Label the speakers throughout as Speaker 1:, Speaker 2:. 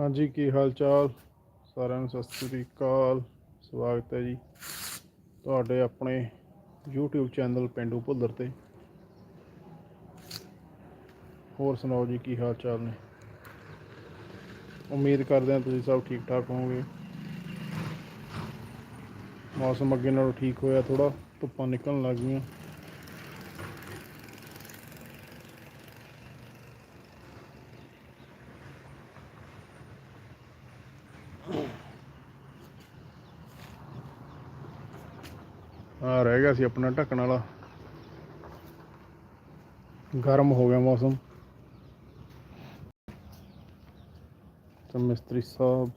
Speaker 1: ਹਾਂਜੀ, ਕੀ ਹਾਲ ਚਾਲ ਸਾਰਿਆਂ ਨੂੰ ਸਤਿ ਸ੍ਰੀ ਅਕਾਲ। ਸਵਾਗਤ ਹੈ ਜੀ ਤੁਹਾਡੇ ਆਪਣੇ YouTube ਚੈਨਲ ਪਿੰਡੂ ਭੁੱਲਰ ਤੇ। ਹੋਰ ਸੁਣਾਓ ਜੀ, ਕੀ ਹਾਲ ਚਾਲ ਨੇ? ਉਮੀਦ ਕਰਦੇ ਹਾਂ ਤੁਸੀਂ ਸਭ ਠੀਕ ਠਾਕ ਹੋਵੋਗੇ। ਮੌਸਮ ਅੱਗੇ ਨਾਲੋਂ ਠੀਕ ਹੋਇਆ ਥੋੜਾ ਧੁੱਪਾਂ ਨਿਕਲਣ ਲੱਗ ਗਈਆਂ ਆ ਰਹਿ ਗਿਆ ਸੀ ਆਪਣਾ ਢੱਕਣ ਵਾਲਾ। ਗਰਮ ਹੋ ਗਿਆ ਮੌਸਮ। ਤਾਂ ਮਿਸਤਰੀ ਸਾਹਿਬ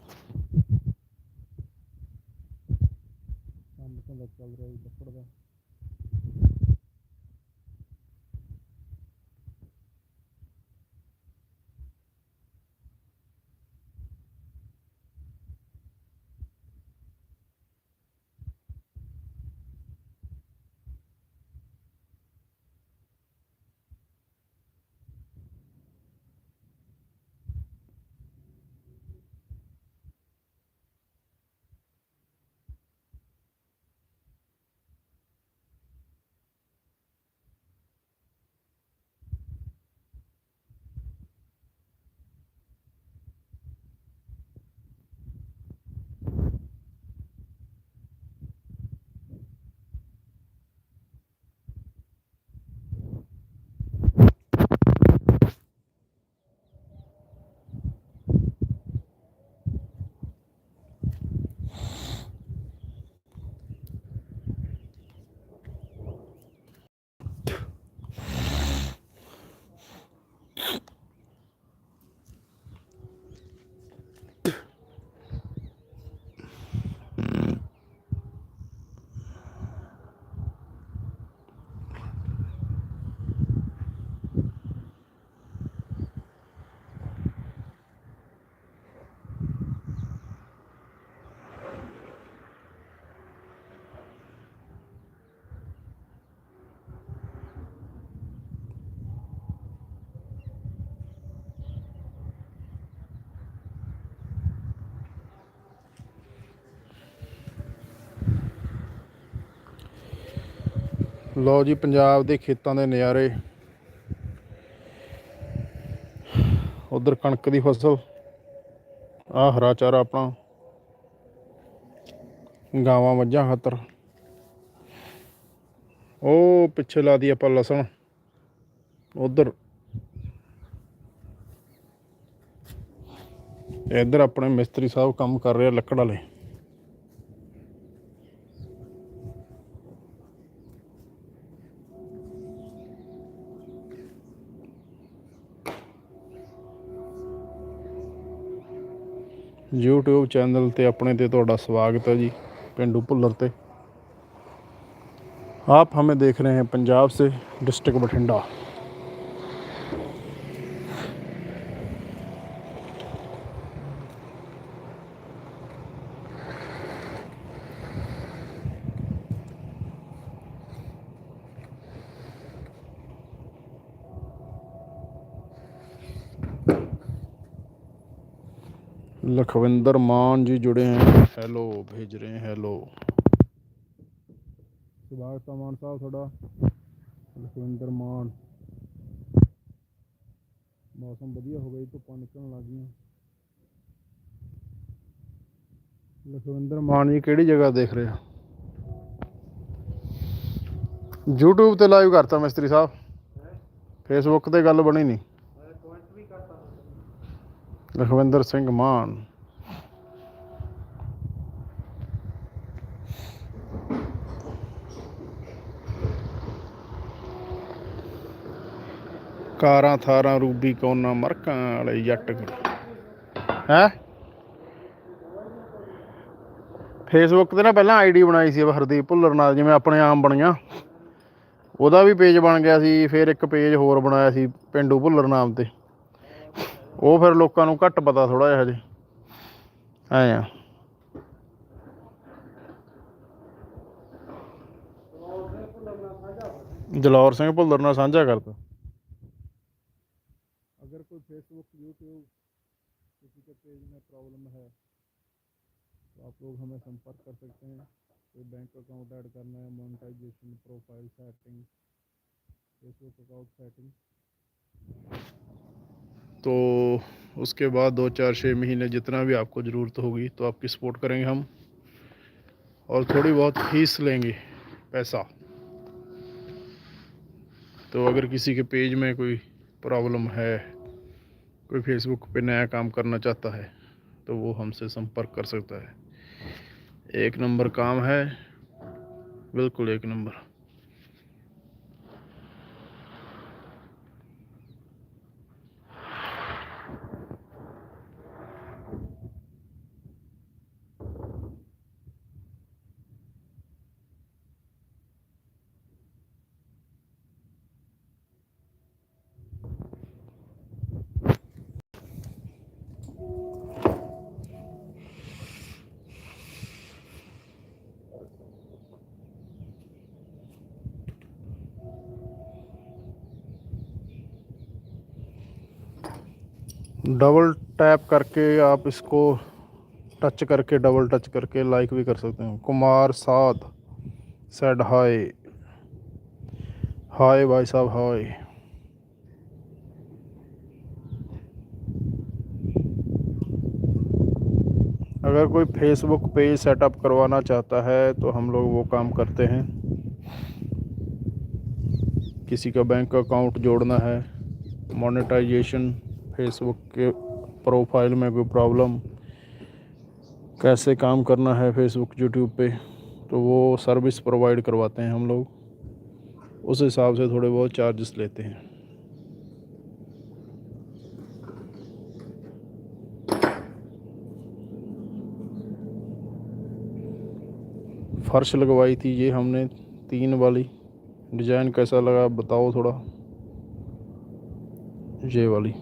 Speaker 1: ਲਓ ਜੀ, ਪੰਜਾਬ ਦੇ ਖੇਤਾਂ ਦੇ ਨਜ਼ਾਰੇ। ਉਧਰ ਕਣਕ ਦੀ ਫਸਲ ਆ ਹਰਾ ਚਾਰਾ ਆਪਣਾ। ਗਾਵਾਂ ਮੱਝਾਂ ਖਾਤਰ। ਉਹ ਪਿੱਛੇ ਲਾ ਦੀ ਆਪਾਂ ਲਸਣ। ਉਧਰ। ਇੱਧਰ ਆਪਣੇ ਮਿਸਤਰੀ ਸਾਹਿਬ ਕੰਮ ਕਰ ਰਿਹਾ ਆ ਲੱਕੜ ਵਾਲੇ। YouTube ਚੈਨਲ ਤੇ ਆਪਣੇ ਤੇ ਤੁਹਾਡਾ स्वागत है जी पिंडू भुल्लर ते आप हमें देख रहे हैं पंजाब से डिस्ट्रिक्ट बठिंडा लखविंदर मान जी जुड़े हैं हेलो भेज रहे हैं हेलो स्वागत है मान साहब थोड़ा ਲਖਵਿੰਦਰ ਮਾਨ ਮੌਸਮ ਵਧੀਆ ਹੋ ਗਿਆ ਜੀ ਧੁੱਪਾਂ ਨਿਕਲਣ ਲੱਗ ਗਈਆਂ ਲਖਵਿੰਦਰ ਮਾਨ ਜੀ ਕਿਹੜੀ ਜਗ੍ਹਾ ਦੇਖ ਰਹੇ ਆ YouTube ਤੇ ਲਾਈਵ ਕਰਤਾ ਮਿਸਤਰੀ ਸਾਹਿਬ ਫੇਸਬੁੱਕ ਤੇ ਗੱਲ ਬਣੀ ਨਹੀਂ ਲਖਵਿੰਦਰ ਸਿੰਘ ਮਾਨ। ਕਾਰਾਂ ਥਾਰਾਂ ਰੂਬੀ ਕੋਨਾ ਮਰਕਾਂ ਵਾਲੇ ਜੱਟ ਹੈ? ਫੇਸਬੁੱਕ ਤੇ ਨਾ ਪਹਿਲਾਂ ਆਈਡੀ ਬਣਾਈ ਸੀ ਹਰਦੀਪ ਭੁੱਲਰ ਨਾਲ, ਜਿਵੇਂ ਆਪਣੇ ਆਮ ਬਣੀਆਂ। ਉਹਦਾ ਵੀ ਪੇਜ ਬਣ ਗਿਆ ਸੀ, ਫਿਰ ਇੱਕ ਪੇਜ ਹੋਰ ਬਣਾਇਆ ਸੀ ਪਿੰਡੂ ਭੁੱਲਰ ਨਾਮ ਤੇ। ਉਹ ਫਿਰ ਲੋਕਾਂ ਨੂੰ ਘੱਟ ਪਤਾ ਥੋੜਾ ਜਿਹਾ ਹਜੇ ਐ ਆ ਜਲੌਰ ਸਿੰਘ ਭੁੱਲਰ ਨਾਲ ਸਾਂਝਾ ਕਰਤਾ ਅਗਰ ਕੋਈ ਫੇਸਬੁੱਕ YouTube किसी के के पेज में प्रॉब्लम है तो आप लोग हमें संपर्क कर सकते हैं कोई बैंक अकाउंट ऐड करना है monetization profile setting Facebook account setting तो उसके बाद दो चार छः महीने जितना भी आपको ज़रूरत होगी तो आपकी सपोर्ट करेंगे हम। और थोड़ी बहुत फ़ीस लेंगे, पैसा। तो अगर किसी के पेज में कोई प्रॉब्लम है, कोई फेसबुक पे नया काम करना चाहता है तो वो हमसे संपर्क कर सकता है। एक नंबर काम है, बिल्कुल एक नंबर। डबल टैप करके आप इसको टच करके, डबल टच करके लाइक भी कर सकते हैं। कुमार साध सेड हाय हाय भाई साहब हाय अगर कोई फेसबुक पेज सेटअप करवाना चाहता है तो हम लोग वो काम करते हैं। किसी का बैंक अकाउंट जोड़ना है। मोनेटाइजेशन फेसबुक के प्रोफ़ाइल में कोई प्रॉब्लम कैसे काम करना है फेसबुक यूट्यूब पे तो वो सर्विस प्रोवाइड करवाते हैं हम लोग। उस हिसाब से थोड़े बहुत चार्जेस लेते हैं। फर्श लगवाई थी ये हमने, तीन वाली। डिज़ाइन कैसा लगा बताओ थोड़ा। ये वाली।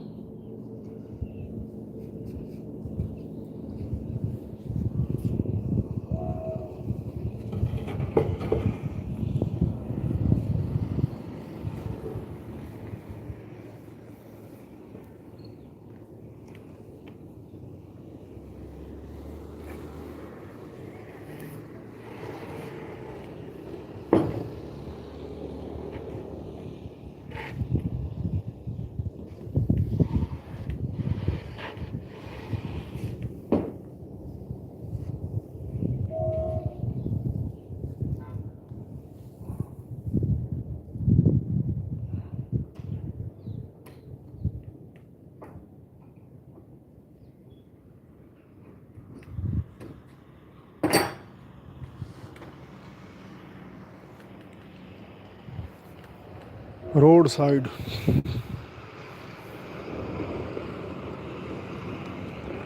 Speaker 1: Road side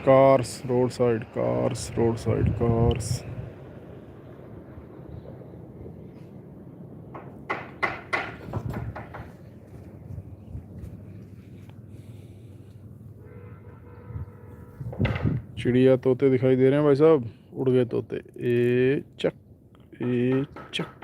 Speaker 1: cars road side cars road side cars. चिड़िया तोते दिखाई दे रहे हैं भाई साहब। उड़ गए तोते। ए चक ए चक।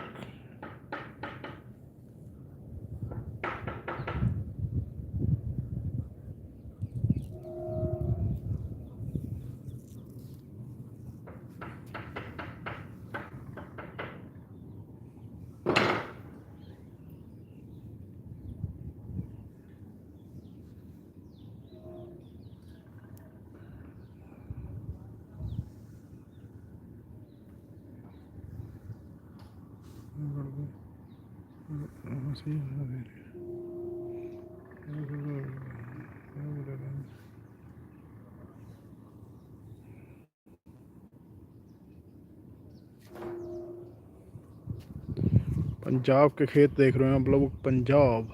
Speaker 1: पंजाब के खेत देख रहे हैं आप लोग, पंजाब।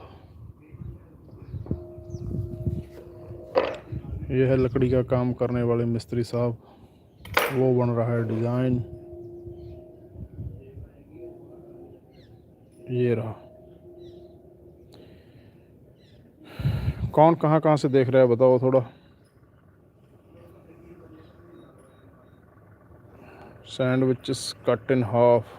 Speaker 1: यह है लकड़ी का काम करने वाले मिस्त्री साहब। वो बन रहा है डिज़ाइन। ये रहा। कौन कहाँ कहाँ से देख रहा है, बताओ थोड़ा। Sandwiches cut in half.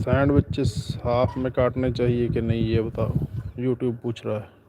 Speaker 1: Sandwich half में काटने चाहिए कि नहीं, ये बताओ। यूट्यूब पूछ रहा है।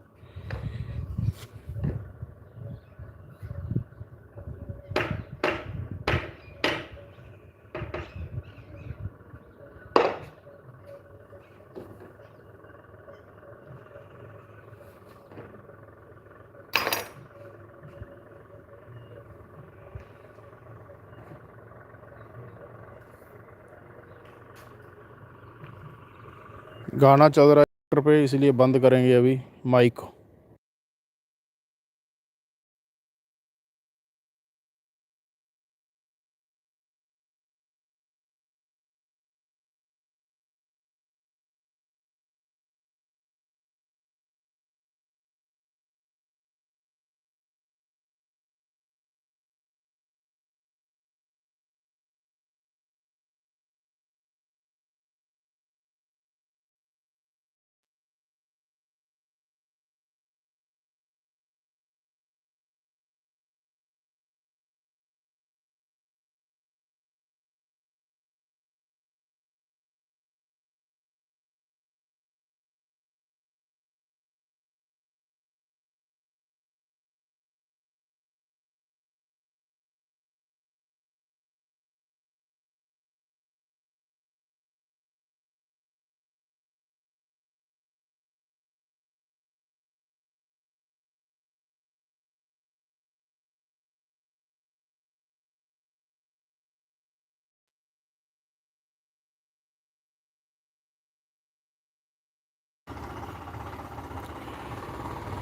Speaker 1: गाना चल रहा है ट्रैक्टर पे इसलिए बंद करेंगे अभी माइक को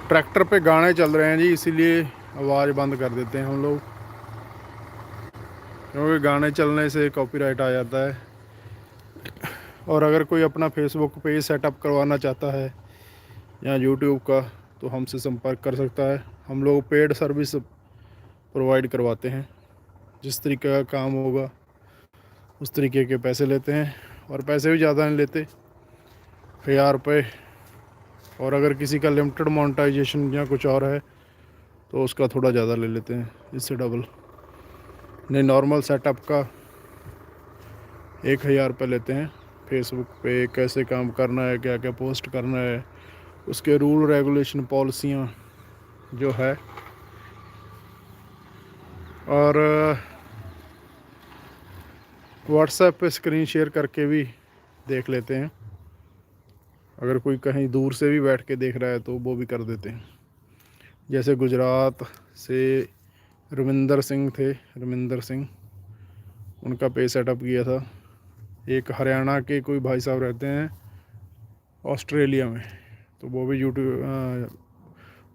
Speaker 1: ट्रैक्टर पे गाने चल रहे हैं जी, इसीलिए आवाज़ बंद कर देते हैं हम लोग। क्योंकि गाने चलने से कॉपीराइट आ जाता है। और अगर कोई अपना फेसबुक पेज सेटअप करवाना चाहता है या यूट्यूब का तो हमसे संपर्क कर सकता है। हम लोग पेड सर्विस प्रोवाइड करवाते हैं। जिस तरीके का काम होगा, उस तरीके के पैसे लेते हैं। और पैसे भी ज़्यादा नहीं लेते। हज़ार रुपये और अगर किसी का लिमिटेड मोनेटाइजेशन या कुछ और है तो उसका थोड़ा ज़्यादा ले लेते हैं, इससे डबल नहीं नॉर्मल सेटअप का एक हज़ार रुपये लेते हैं फेसबुक पे कैसे काम करना है, क्या क्या पोस्ट करना है, उसके रूल रेगुलेशन पॉलिसियाँ जो है। और व्हाट्सएप पे स्क्रीन शेयर करके भी देख लेते हैं। अगर कोई कहीं दूर से भी बैठ के देख रहा है तो वो भी कर देते हैं। जैसे गुजरात से रविंदर सिंह थे, रविंदर सिंह, उनका पे सेटअप किया था। एक हरियाणा के कोई भाई साहब रहते हैं, ऑस्ट्रेलिया में। तो वो भी यूट्यूब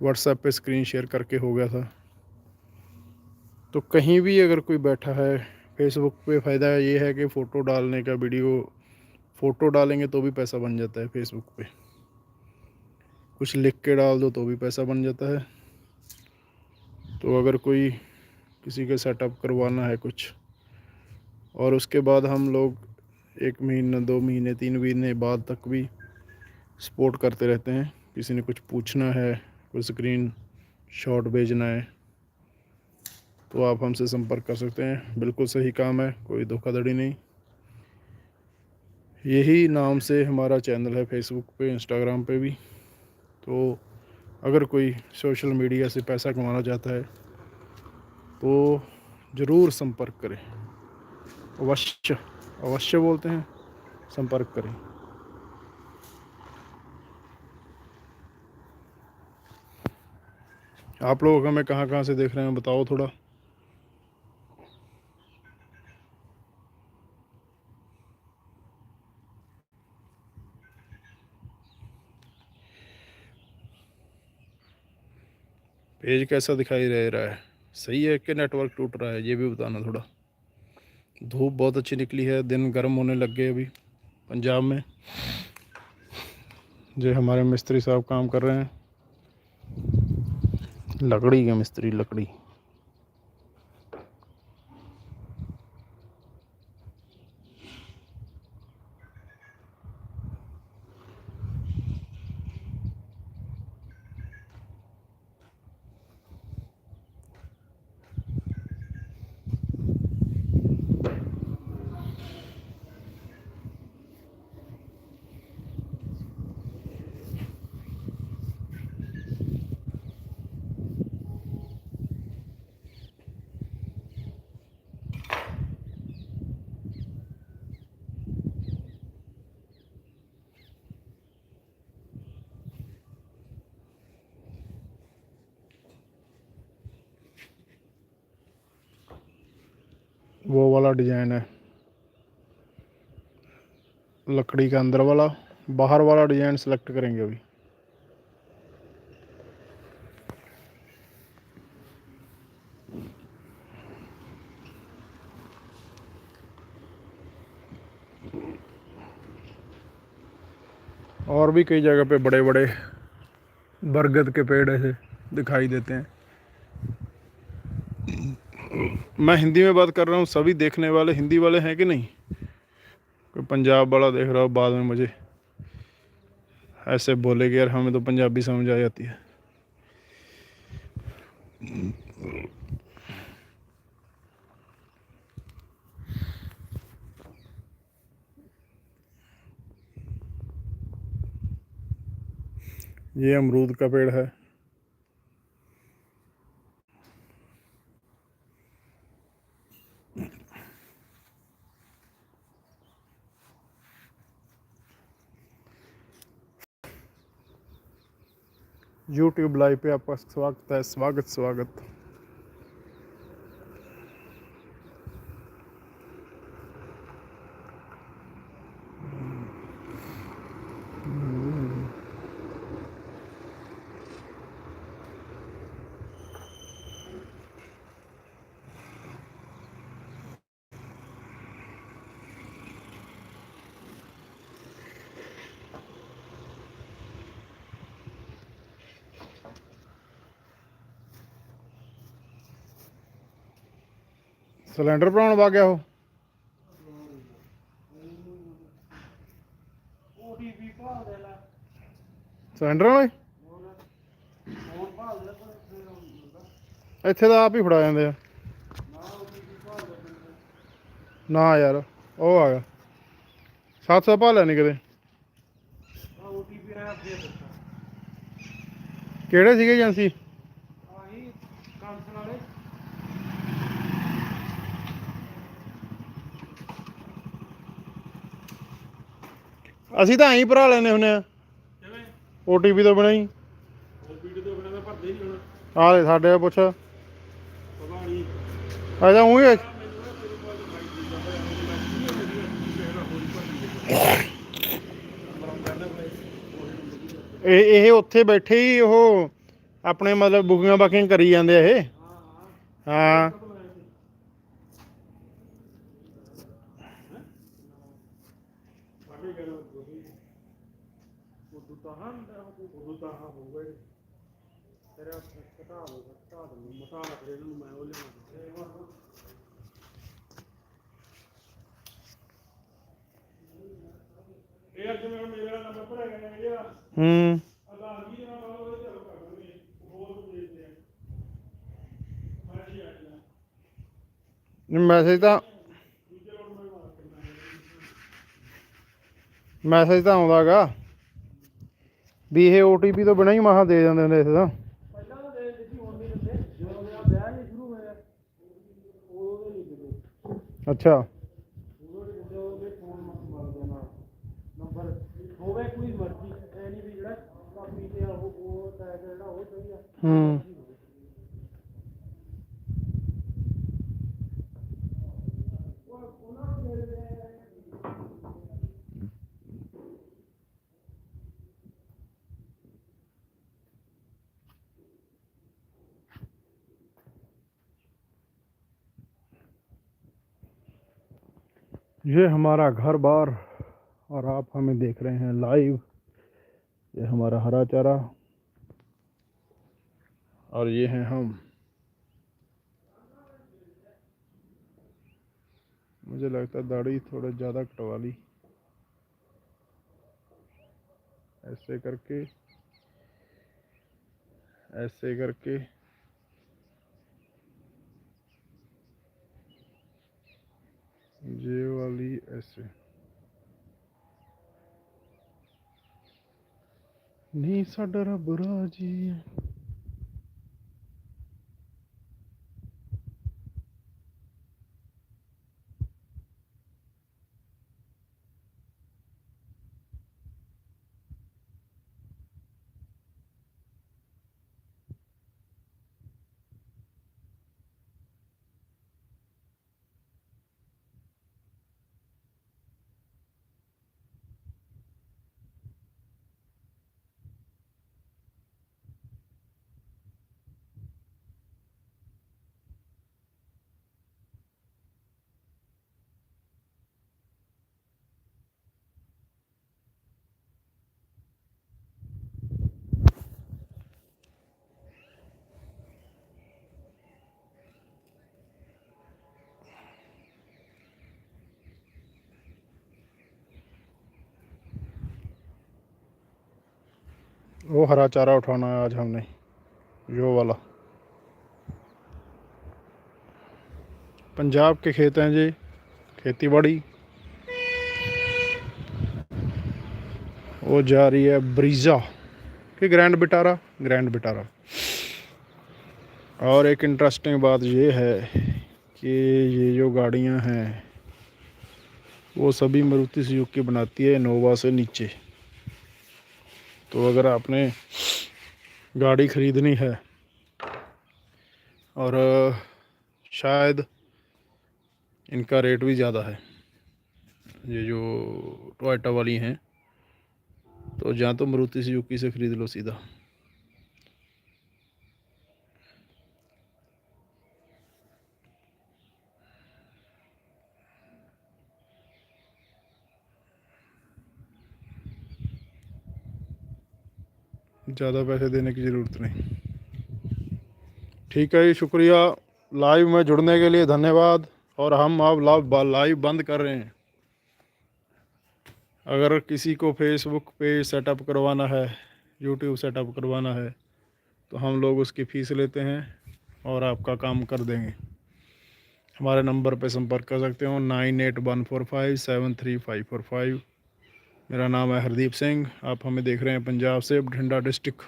Speaker 1: व्हाट्सएप पे स्क्रीन शेयर करके हो गया था। तो कहीं भी अगर कोई बैठा है फेसबुक पे फ़ायदा ये है कि फ़ोटो डालने का वीडियो फ़ोटो डालेंगे तो भी पैसा बन जाता है फेसबुक पे। कुछ लिख के डाल दो तो भी पैसा बन जाता है। तो अगर कोई किसी का सेटअप करवाना है कुछ, और उसके बाद हम लोग एक महीना, दो महीने, तीन महीने बाद तक भी सपोर्ट करते रहते हैं। किसी ने कुछ पूछना है, कोई स्क्रीन शॉट भेजना है तो आप हमसे संपर्क कर सकते हैं। बिल्कुल सही काम है, कोई धोखाधड़ी नहीं। यही नाम से हमारा चैनल है फेसबुक पे इंस्टाग्राम पे भी। तो अगर कोई सोशल मीडिया से पैसा कमाना चाहता है तो ज़रूर संपर्क करें। अवश्य अवश्य बोलते हैं, संपर्क करें। आप लोग हमें कहाँ कहाँ से देख रहे हैं, बताओ थोड़ा। पेज कैसा दिखाई दे रहा है? सही है कि नेटवर्क टूट रहा है? ये भी बताना थोड़ा। धूप बहुत अच्छी निकली है, दिन गर्म होने लग गए अभी, पंजाब में। जो हमारे मिस्त्री साहब काम कर रहे हैं। लकड़ी के मिस्त्री, लकड़ी। वो वाला डिज़ाइन है। लकड़ी का अंदर वाला, बाहर वाला डिज़ाइन सेलेक्ट करेंगे अभी। और भी कई जगह पे बड़े बड़े बरगद के पेड़ ऐसे दिखाई देते हैं। मैं हिंदी में बात कर रहा हूँ, सभी देखने वाले हिंदी वाले हैं कि नहीं? कोई पंजाब वाला देख रहा हो बाद में मुझे। ऐसे बोलेगे यार हमें तो पंजाबी समझ आ जाती है। ये अमरूद का पेड़ है। यूट्यूब लाइव पे आपका स्वागत है स्वागत स्वागत ਸਿਲੰਡਰ ਭਰਾਉਣ ਵਾ ਗਿਆ ਉਹ?
Speaker 2: ਓਟੀਪੀ ਭਾਲ ਦੇ ਲੈ
Speaker 1: ਸਿਲੰਡਰ ਵਾਲੇ?
Speaker 2: ਫੋਨ ਭਾਲ ਦੇ
Speaker 1: ਇੱਥੇ ਤਾਂ ਆਪ ਹੀ ਫੜਾ ਜਾਂਦੇ ਆ।
Speaker 2: ਨਾ
Speaker 1: ਯਾਰ, ਉਹ ਆ ਗਿਆ। 700 ਭਾਲਿਆ ਨਹੀਂ ਕਿਤੇ
Speaker 2: ਓਟੀਪੀ ਆਇਆ ਫੇਰ
Speaker 1: ਕਿਹੜੇ ਸੀਗੇ ਏਜੰਸੀ? ਅਸੀਂ ਤਾਂ ਐਂ ਭਰਾ ਲੈਨੇ ਹੁੰਨੇ ਆ।
Speaker 2: ਕਿਵੇਂ
Speaker 1: ਓਟੀਪੀ ਤੋਂ ਬਿਨਾਂ ਹੀ।
Speaker 2: ਓਟੀਪੀ ਤੋਂ ਬਿਨਾਂ ਤਾਂ ਭਰਦੇ ਹੀ ਨਹੀਂ ਹੁਣ
Speaker 1: ਆ ਦੇ ਸਾਡੇ ਪੁੱਛ।
Speaker 2: ਪਤਾ ਨਹੀਂ
Speaker 1: ਆ ਉਹੀ ਇਹ ਇਹ ਉੱਥੇ ਬੈਠੇ ਹੀ ਉਹ ਆਪਣੇ ਮਤਲਬ ਬੁਕਿੰਗਾਂ ਬਾਕਿੰਗ ਕਰੀ ਜਾਂਦੇ ਆ ਇਹ।
Speaker 2: ਹਾਂ ਹਾਂ
Speaker 1: ਹਾਂ
Speaker 2: ਕਦੋਂ ਆਇਆ ਸੀ ਸਾਡੇ ਘਰ ਉਹੀ ਉਦੋਂ ਤਾਂ ਹਾਂ ਉਦੋਂ ਤਾਂ ਹਾਂ ਹੋ ਗਏ ਤੇਰਾ ਘਟਾ ਦੋ ਘਟਾ ਦੋ ਮਸਾ ਰੱਖ ਨੂੰ ਮੈਂ ਉਹ ਲਿਆਵਾਂ ਇਹ ਅੱਜ ਮੇਰਾ ਮੇਰਾ ਨੰਬਰ ਭਰਿਆ ਗਿਆ ਜਿਹੜਾ
Speaker 1: ਹੂੰ।
Speaker 2: ਆਧਾਰ ਜੀ ਨਾਲ ਨਾਲ ਉਹਦੇ ਕਰ ਦਾਂਗੇ ਹੋਰ ਭੇਜਦੇ ਆ ਮੈਂ ਜੀ ਆ ਗਿਆ
Speaker 1: ਮੈਸੇਜ ਤਾਂ ਮੈਸੇਜ ਤਾਂ ਆਉਂਦਾਗਾ ਵੀ ਇਹ ਓਟੀਪੀ ਤੋਂ ਬਿਨਾਂ ਹੀ ਮਹਾ ਦੇ ਜਾਂਦੇ ਹੁੰਦੇ ਇਸ ਤਾਂ
Speaker 2: ਪਹਿਲਾਂ ਤਾਂ ਦੇ ਦਿੱਤੀ ਹੁਣ ਨਹੀਂ ਦਿੰਦੇ ਜਦੋਂ ਮੇਰਾ ਵਿਆਹ ਨਹੀਂ ਸ਼ੁਰੂ ਹੋਇਆ ਉਦੋਂ ਦੇ ਨਹੀਂ ਦਿੰਦੇ
Speaker 1: ਅੱਛਾ।
Speaker 2: ਉਹਦੇ ਫੋਨ ਮਾਰ ਦੇਣਾ ਨੰਬਰ ਹੋਵੇ ਕੋਈ ਮਰਜ਼ੀ ਐ ਨਹੀਂ ਵੀ ਜਿਹੜਾ ਕਾਪੀ ਤੇ ਆ ਉਹ ਉਹ ਟੈਗ ਜਿਹੜਾ ਉਹ ਚਾਹੀਦਾ
Speaker 1: ਹੂੰ। ये हमारा घर बार और आप हमें देख रहे हैं लाइव ये हमारा हरा चारा। और ये हैं हम। मुझे लगता है दाढ़ी थोड़ा ज़्यादा कटवा ली। ऐसे करके ऐसे करके। जेब वाली ऐसे नी साडा रब राज़ी वो हरा चारा उठाना है आज हमने यो वाला। पंजाब के खेत हैं जी। खेती बाड़ी। वो जा रही है ब्रीजा। कि ग्रैंड बिटारा? Grand Vitara. और एक इंटरेस्टिंग बात ये है कि ये जो गाड़ियाँ हैं, वो सभी मारुति सुजुकी बनाती है इनोवा से नीचे। तो अगर आपने गाड़ी ख़रीदनी है और शायद इनका रेट भी ज़्यादा है, ये जो टोयटा वाली हैं तो जहाँ तो मारुति सुजुकी से ख़रीद लो सीधा। ज़्यादा पैसे देने की ज़रूरत नहीं। ठीक है शुक्रिया। लाइव में जुड़ने के लिए धन्यवाद। और हम अब लाइव लाइव बंद कर रहे हैं। अगर किसी को फेसबुक पेज सेटअप करवाना है यूट्यूब सेटअप करवाना है तो हम लोग उसकी फ़ीस लेते हैं और आपका काम कर देंगे। हमारे नंबर पर संपर्क कर सकते हो, nine eight one four five, seven three five four five. मेरा नाम है हरदीप सिंह। आप हमें देख रहे हैं पंजाब से बठिंडा डिस्ट्रिक्ट।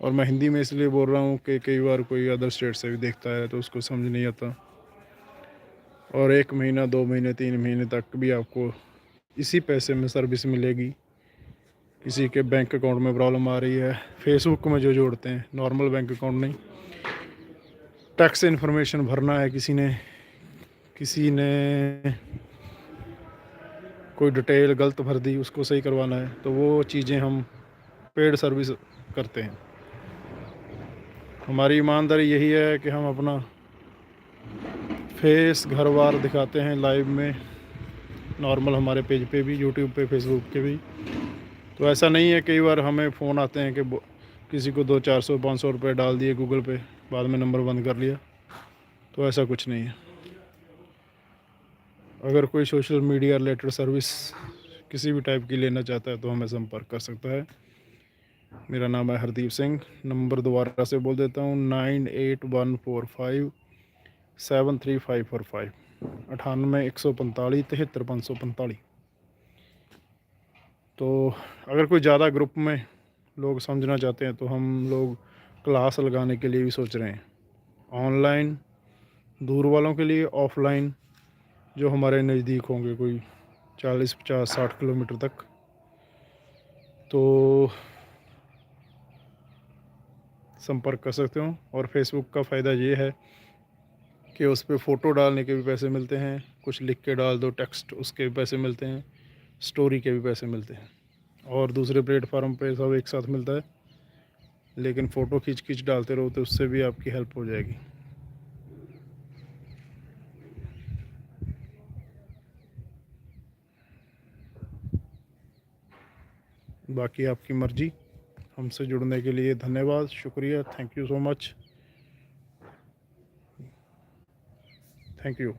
Speaker 1: और मैं हिंदी में इसलिए बोल रहा हूँ कि कई बार कोई अदर स्टेट से भी देखता है तो उसको समझ नहीं आता। और एक महीना, दो महीने, तीन महीने तक भी आपको इसी पैसे में सर्विस मिलेगी। किसी के बैंक अकाउंट में प्रॉब्लम आ रही है। फेसबुक में जो जोड़ते हैं नॉर्मल बैंक अकाउंट नहीं। टैक्स इन्फॉर्मेशन भरना है किसी ने। किसी ने कोई डिटेल, गलत भर दी उसको सही करवाना है तो वो चीज़ें हम पेड सर्विस करते हैं। हमारी ईमानदारी यही है कि हम अपना फेस घर बार दिखाते हैं लाइव में नॉर्मल हमारे पेज पे भी यूट्यूब पे फेसबुक के भी। तो ऐसा नहीं है कई बार हमें फ़ोन आते हैं कि किसी को दो, चार सौ, पाँच सौ रुपये डाल दिए गूगल पे, बाद में नंबर बंद कर लिया तो ऐसा कुछ नहीं है। अगर कोई सोशल मीडिया रिलेटेड सर्विस किसी भी टाइप की लेना चाहता है तो हमें संपर्क कर सकता है। मेरा नाम है हरदीप सिंह, नंबर दोबारा से बोल देता हूँ nine eight one four five seven three five four five अठानवे एक सौ पैंतालीस, तिहत्तर पाँच सौ पैंतालीस। तो अगर कोई ज़्यादा ग्रुप में लोग समझना चाहते हैं तो हम लोग क्लास लगाने के लिए भी सोच रहे हैं। ऑनलाइन दूर वालों के लिए ऑफलाइन जो हमारे नज़दीक होंगे कोई चालीस, पचास, साठ किलोमीटर तक। तो संपर्क कर सकते हो और फेसबुक का फ़ायदा ये है कि उस पर फ़ोटो डालने के भी पैसे मिलते हैं, कुछ लिख के डाल दो टेक्स्ट उसके भी पैसे मिलते हैं स्टोरी के भी पैसे मिलते हैं। और दूसरे प्लेटफार्म पे सब एक साथ मिलता है, लेकिन फ़ोटो खींच खींच डालते रहो तो उससे भी आपकी हेल्प हो जाएगी। बाकी आपकी मर्ज़ी। हमसे जुड़ने के लिए धन्यवाद, शुक्रिया। Thank you so much thank you